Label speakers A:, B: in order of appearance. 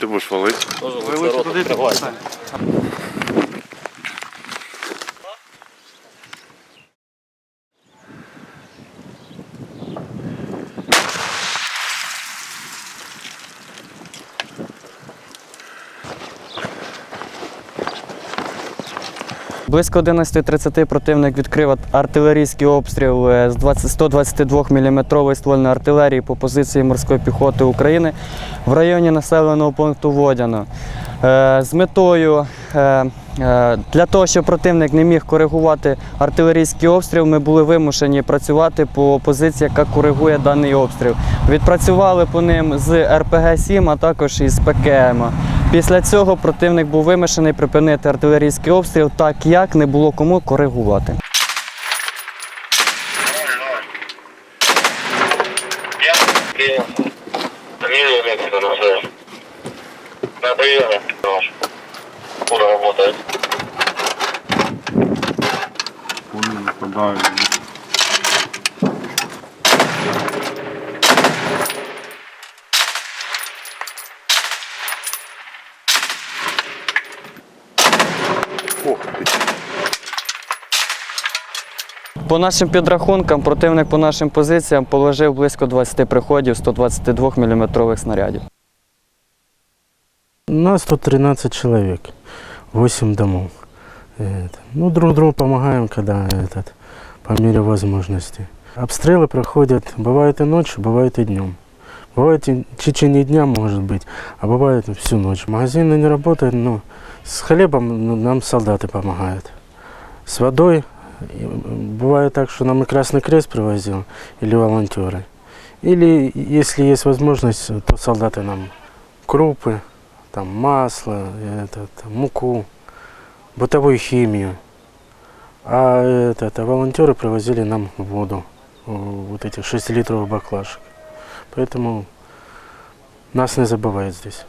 A: Ти будеш валити.
B: Тоже лице туди відкривайте.
C: Близько 11.30 противник відкрив артилерійський обстріл е, з 122 мм ствольної артилерії по позиції морської піхоти України в районі населеного пункту Водяно. Е, З метою е, для того, щоб противник не міг коригувати артилерійський обстріл, ми були вимушені працювати по позиції, яка коригує даний обстріл. Відпрацювали по ним з РПГ-7, а також із ПКМ. Після цього противник був вимушений припинити артилерійський обстріл, так як не було кому коригувати.
D: Куда работает?
A: Вони нападають.
C: По нашим підрахункам, противник по нашим позиціям положив близько 20 приходів 122 мм снарядів.
E: Нас тут 13 человек, 8 домов. Это, Ну, друг другу помогаем, когда этот, по мере возможности. Обстрелы проходят, бывает и ночью, бывает и днем. Бывает и в течение дня, может быть, а бывает всю ночь. Магазины не работают, но с хлебом ну, нам солдаты помогают. С водой, и, м, бывает так, что нам и Красный Крест привозил, или волонтеры. Или, если есть возможность, то солдаты нам крупы, там масло, этот, муку, бытовую химию. А этот, а волонтеры привозили нам воду, вот этих 6 литровых баклашек. Поэтому нас не забывают здесь.